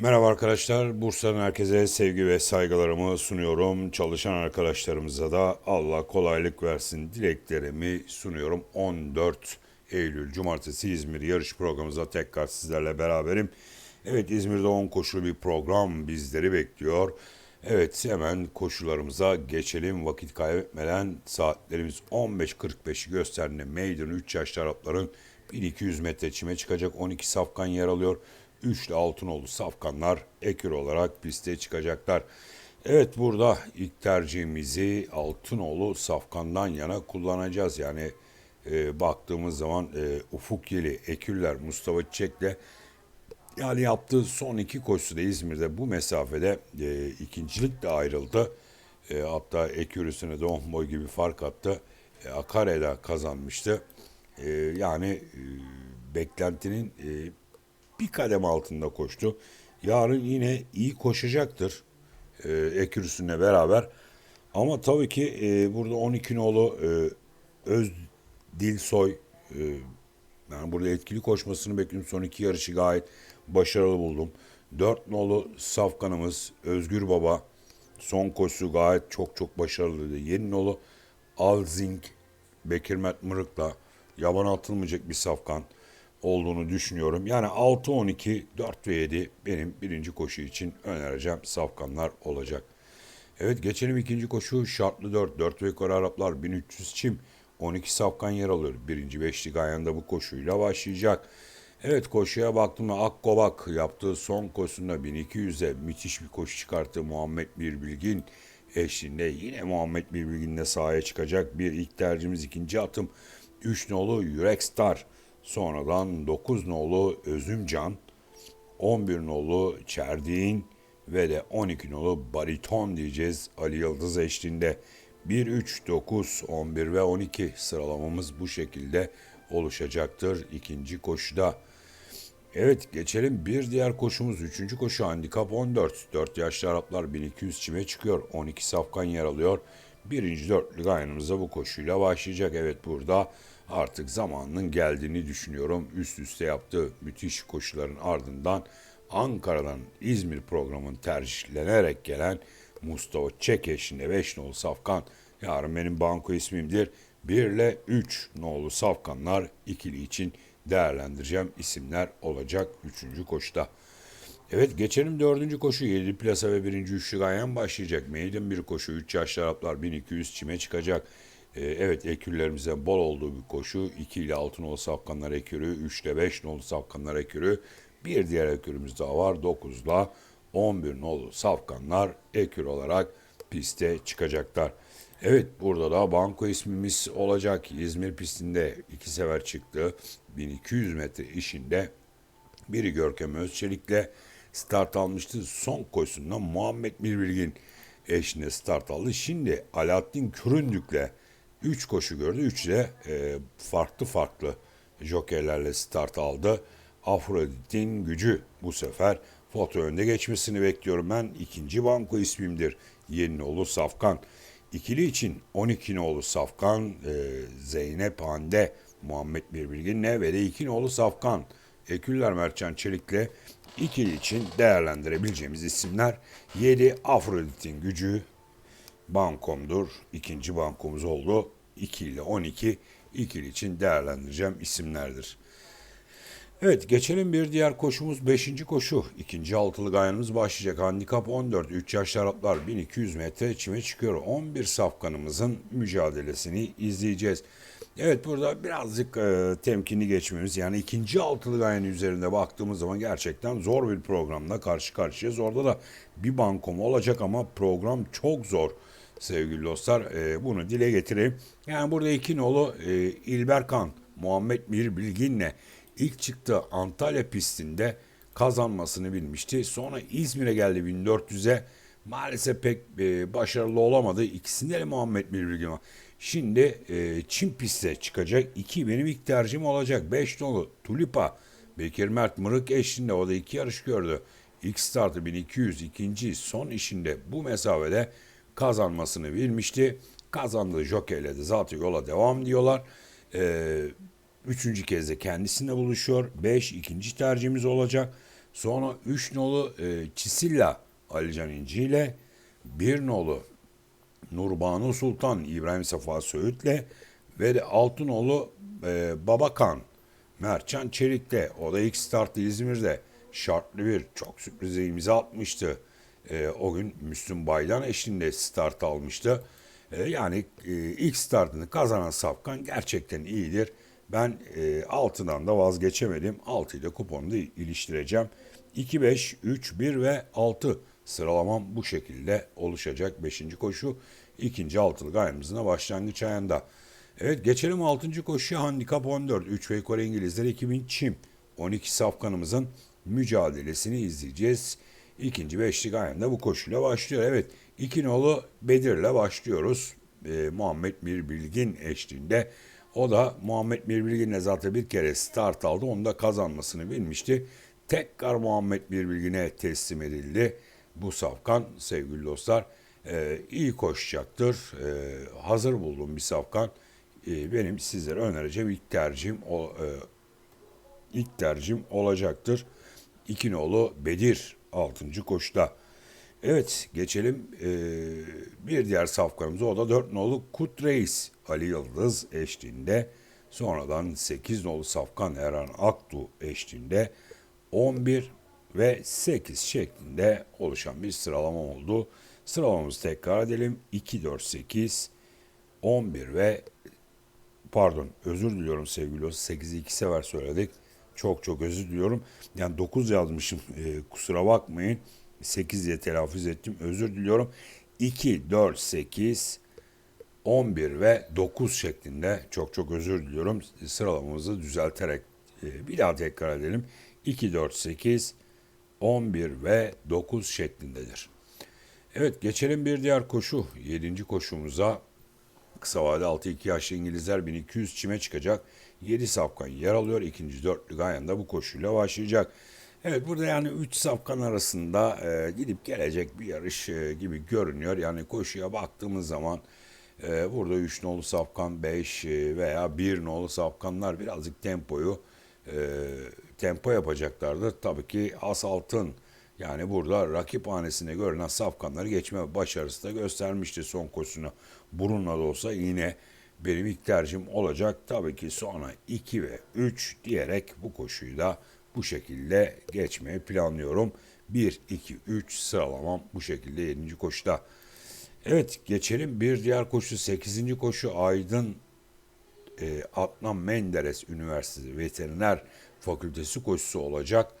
Merhaba arkadaşlar. Bursa'nın herkese sevgi ve saygılarımı sunuyorum. Çalışan arkadaşlarımıza da Allah kolaylık versin dileklerimi sunuyorum. 14 Eylül Cumartesi İzmir yarış programımıza tekrar sizlerle beraberim. Evet İzmir'de 10 koşulu bir program bizleri bekliyor. Evet hemen koşularımıza geçelim vakit kaybetmeden saatlerimiz 15.45'i gösterdiğinde Maiden 3 yaşlı Arapların 1200 metre çime çıkacak 12 safkan yer alıyor. Üçlü Altınoğlu safkanlar ekür olarak piste çıkacaklar. Evet burada ilk tercihimizi Altınoğlu safkandan yana kullanacağız. Yani e, baktığımız zaman e, Ufuk Yeli, Ekürler, Mustafa Çiçek'le yani yaptığı son iki koşusu da İzmir'de bu mesafede e, ikincilikle ayrıldı. E, hatta Ekürüsüne de 10 boy gibi fark attı. E, Akare'de kazanmıştı. E, yani e, beklentinin e, bir kadem altında koştu. Yarın yine iyi koşacaktır e, Ekürüsü'ne beraber. Ama tabii ki e, burada 12 nolu e, Öz Dilsoy e, yani burada etkili koşmasını bekliyorum. Son iki yarışı gayet başarılı buldum. 4 nolu safkanımız Özgür Baba son koşusu gayet çok çok başarılıydı. 7 nolu Alzing Bekir Mert Mırık'la yaban atılmayacak bir safkan olduğunu düşünüyorum. Yani 6, 12, 4 ve 7 benim birinci koşu için önereceğim safkanlar olacak. Evet geçelim ikinci koşu şartlı 4. 4 ve yukarı Araplar 1300 çim 12 safkan yer alıyor. Birinci beşlik ayağında bu koşuyla başlayacak. Evet koşuya baktığımda Akkobak yaptığı son koşusunda 1200'e müthiş bir koşu çıkarttı Muhammed Birbilgin eşliğinde. Yine Muhammed Birbilgin de sahaya çıkacak. Bir ilk tercihimiz ikinci atım 3 nolu Yürek Star. Sonradan 9 nolu Özümcan, 11 nolu Çerdiğin ve de 12 nolu Bariton diyeceğiz Ali Yıldız eşliğinde. 1, 3, 9, 11 ve 12 sıralamamız bu şekilde oluşacaktır ikinci koşuda. Evet geçelim bir diğer koşumuz. Üçüncü koşu handikap 14. 4 yaşlı Araplar 1200 çime çıkıyor. 12 safkan yer alıyor. Birinci dörtlük ayağımıza bu koşuyla başlayacak. Evet burada artık zamanının geldiğini düşünüyorum. Üst üste yaptığı müthiş koşuların ardından Ankara'dan İzmir programın tercihlenerek gelen Mustafa Çek eşliğinde 5 nolu safkan. Yarın benim banko ismimdir. 1 ile 3 nolu safkanlar ikili için değerlendireceğim isimler olacak 3. koşuda. Evet geçelim dördüncü koşu 7 plasa ve birinci üçlü gayen başlayacak. Maiden bir koşu 3 yaşlı Araplar 1200 çime çıkacak. Ee, evet ekürlerimize bol olduğu bir koşu. 2 ile 6 nolu safkanlar ekürü, 3 ile 5 nolu safkanlar ekürü. Bir diğer ekürümüz daha var 9 ile 11 nolu safkanlar ekür olarak piste çıkacaklar. Evet burada da banko ismimiz olacak. İzmir pistinde iki sefer çıktı. 1200 metre işinde biri Görkem Özçelik'le start almıştı. Son koşusunda Muhammed Mirbilgin eşine start aldı. Şimdi Alaaddin Küründük'le 3 koşu gördü. 3 de e, farklı farklı jokerlerle start aldı. Afrodit'in gücü bu sefer foto önde geçmesini bekliyorum. Ben ikinci banko ismimdir. Yenioğlu Safkan. İkili için 12 nolu Safkan, e, Zeynep Hande, Muhammed Birbilgin'le ve de 2 nolu Safkan. Eküller Mertcan Çelik'le ikili için değerlendirebileceğimiz isimler 7 Afrodit'in gücü bankomdur. İkinci bankomuz oldu. 2 ile 12 ikili için değerlendireceğim isimlerdir. Evet geçelim bir diğer koşumuz 5. koşu. İkinci altılı gayanımız başlayacak. Handikap 14. 3 yaşlı Araplar 1200 metre çime çıkıyor. 11 safkanımızın mücadelesini izleyeceğiz. Evet burada birazcık e, temkinli geçmemiz yani ikinci altılı gayanın üzerinde baktığımız zaman gerçekten zor bir programla karşı karşıyayız. Orada da bir bankom olacak ama program çok zor sevgili dostlar. E, bunu dile getireyim. Yani burada iki nolu e, İlberkan, Muhammed Mir Bilgin'le ilk çıktığı Antalya pistinde kazanmasını bilmişti. Sonra İzmir'e geldi 1400'e. Maalesef pek e, başarılı olamadı. İkisinde de Muhammed Bilbilgin var. Şimdi e, Çin piste çıkacak. iki benim ilk tercihim olacak. 5 nolu Tulipa. Bekir Mert Mırık eşliğinde o da iki yarış gördü. İlk startı 1200, ikinci son işinde bu mesafede kazanmasını bilmişti. Kazandığı jokeyle de zaten yola devam diyorlar. Ee, Üçüncü kez de kendisine buluşuyor. Beş ikinci tercihimiz olacak. Sonra 3 nolu e, Çisilla Alican İnci ile 1 nolu Nurbanu Sultan İbrahim Safa Söğüt'le ve Altınoğlu e, Babakan Mertcan Çelik'te o da ilk startı İzmir'de şartlı bir çok sürprize imza atmıştı. E, o gün Müslüm Baylan eşliğinde start almıştı. E, yani e, ilk startını kazanan Safkan gerçekten iyidir. Ben e, 6'dan da vazgeçemedim. 6 ile kuponu da iliştireceğim. 2, 5, 3, 1 ve 6 sıralamam bu şekilde oluşacak 5. koşu. ikinci altılık ayımızın başlangıç ayında. Evet geçelim 6. koşuya handikap 14. 3 ve Kore İngilizler 2000 Çim. 12 safkanımızın mücadelesini izleyeceğiz. İkinci beşlik ayında bu koşuyla başlıyor. Evet iki nolu Bedir'le başlıyoruz. Ee, Muhammed Bir Bilgin eşliğinde. O da Muhammed Bir Bilgin'le zaten bir kere start aldı. Onu da kazanmasını bilmişti. Tekrar Muhammed Bir Bilgin'e teslim edildi. Bu safkan sevgili dostlar e, iyi koşacaktır. E, hazır bulduğum bir safkan. E, benim sizlere önereceğim ilk tercihim o, e, ilk tercihim olacaktır. İki nolu Bedir 6. koşuda. Evet geçelim e, bir diğer safkanımıza o da 4 nolu Kut Reis Ali Yıldız eşliğinde. Sonradan 8 nolu safkan Erhan Aktu eşliğinde 11 ve 8 şeklinde oluşan bir sıralama oldu. Sıralamamızı tekrar edelim. 2, 4, 8, 11 ve pardon özür diliyorum sevgili dostlar. 8'i 2 sefer söyledik. Çok çok özür diliyorum. Yani 9 yazmışım. E, kusura bakmayın. 8 diye telaffuz ettim. Özür diliyorum. 2, 4, 8, 11 ve 9 şeklinde çok çok özür diliyorum. Sıralamamızı düzelterek e, bir daha tekrar edelim. 2, 4, 8, 11 ve 9 şeklindedir. Evet geçelim bir diğer koşu. 7. koşumuza kısa vade 6-2 yaşlı İngilizler 1200 çime çıkacak. 7 safkan yer alıyor. İkinci dörtlü Gayan'da bu koşuyla başlayacak. Evet burada yani 3 safkan arasında e, gidip gelecek bir yarış e, gibi görünüyor. Yani koşuya baktığımız zaman e, burada 3 nolu safkan 5 e, veya 1 nolu safkanlar birazcık tempoyu e, tempo yapacaklardır. Tabii ki As Altın yani burada rakip hanesinde görünen safkanları geçme başarısı da göstermişti son koşusunu. Burunla da olsa yine benim ilk tercihim olacak. Tabii ki sonra 2 ve 3 diyerek bu koşuyu da bu şekilde geçmeyi planlıyorum. 1, 2, 3 sıralamam bu şekilde 7. koşuda. Evet geçelim bir diğer koşu 8. koşu Aydın e, Adnan Menderes Üniversitesi Veteriner Fakültesi koşusu olacak.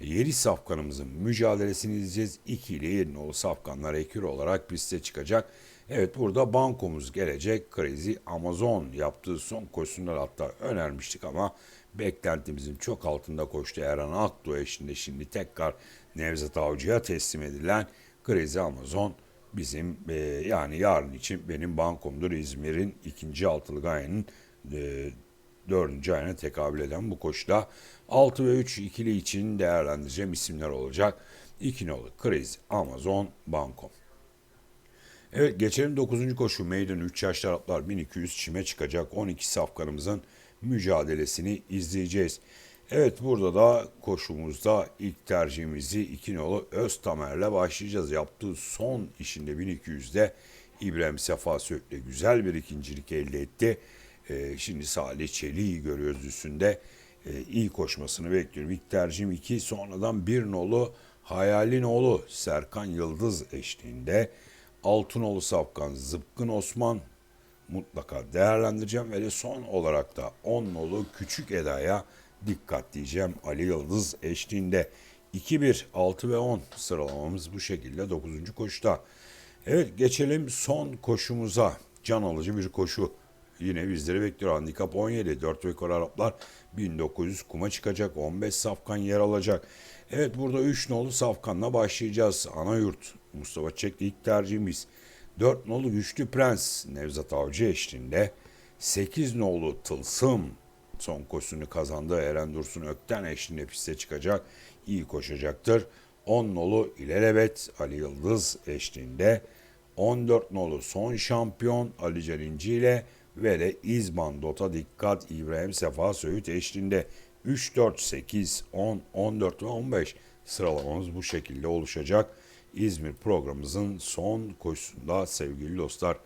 7 safkanımızın mücadelesini izleyeceğiz. 2 ile 7 nolu safkanlar ekür olarak piste çıkacak. Evet burada bankomuz gelecek. Crazy Amazon yaptığı son koşusunda hatta önermiştik ama beklentimizin çok altında koştu. Erhan Akdoğu eşinde şimdi tekrar Nevzat Avcı'ya teslim edilen Crazy Amazon bizim e, yani yarın için benim bankomdur İzmir'in ikinci altılı gayenin e, dördüncü ayına tekabül eden bu koşuda 6 ve 3 ikili için değerlendireceğim isimler olacak. 2 nolu Kriz, Amazon, Bankom. Evet geçelim 9. koşu. Meydan 3 yaşlı Araplar 1200 çime çıkacak. 12 safkanımızın mücadelesini izleyeceğiz. Evet burada da koşumuzda ilk tercihimizi 2 nolu Öztamer'le başlayacağız. Yaptığı son işinde 1200'de İbrahim Sefa Söğüt'le güzel bir ikincilik elde etti. Ee, şimdi Salih Çelik'i görüyoruz üstünde. Ee, iyi koşmasını bekliyorum. İlk tercihim 2 sonradan bir nolu Hayalin oğlu Serkan Yıldız eşliğinde Altınoğlu Safkan, Zıpkın Osman mutlaka değerlendireceğim ve de son olarak da 10 nolu Küçük Eda'ya dikkat diyeceğim Ali Yıldız eşliğinde. 2-1, 6 ve 10 sıralamamız bu şekilde 9. koşuda. Evet geçelim son koşumuza. Can alıcı bir koşu. Yine bizleri bekliyor. Handikap 17. 4 ve yukarı Araplar 1900 kuma çıkacak. 15 safkan yer alacak. Evet burada 3 nolu safkanla başlayacağız. Ana yurt Mustafa Çekli ilk tercihimiz. 4 nolu Güçlü Prens Nevzat Avcı eşliğinde. 8 nolu Tılsım son koşusunu kazandı. Eren Dursun Ökten eşliğinde piste çıkacak. İyi koşacaktır. 10 nolu İlelebet Ali Yıldız eşliğinde. 14 nolu son şampiyon Ali Cerinci ile ve de İzban Dota Dikkat İbrahim Sefa Söğüt eşliğinde 3, 4, 8, 10, 14 ve 15 sıralamamız bu şekilde oluşacak. İzmir programımızın son koşusunda sevgili dostlar.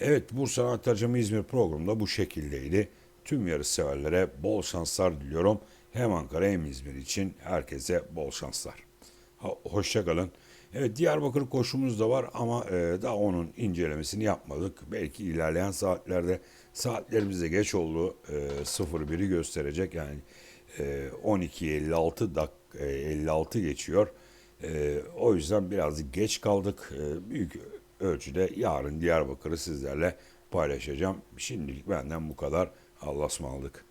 Evet Bursa Anahtarcamı İzmir programında bu şekildeydi. Tüm yarış severlere bol şanslar diliyorum. Hem Ankara hem İzmir için herkese bol şanslar. Ha, hoşça kalın. Evet Diyarbakır koşumuz da var ama e, daha onun incelemesini yapmadık. Belki ilerleyen saatlerde saatlerimiz de geç oldu. E, 01'i gösterecek yani e, 12.56 dak e, 56 geçiyor. E, o yüzden biraz geç kaldık. E, büyük ölçüde yarın Diyarbakır'ı sizlerle paylaşacağım. Şimdilik benden bu kadar. Allah'a ısmarladık.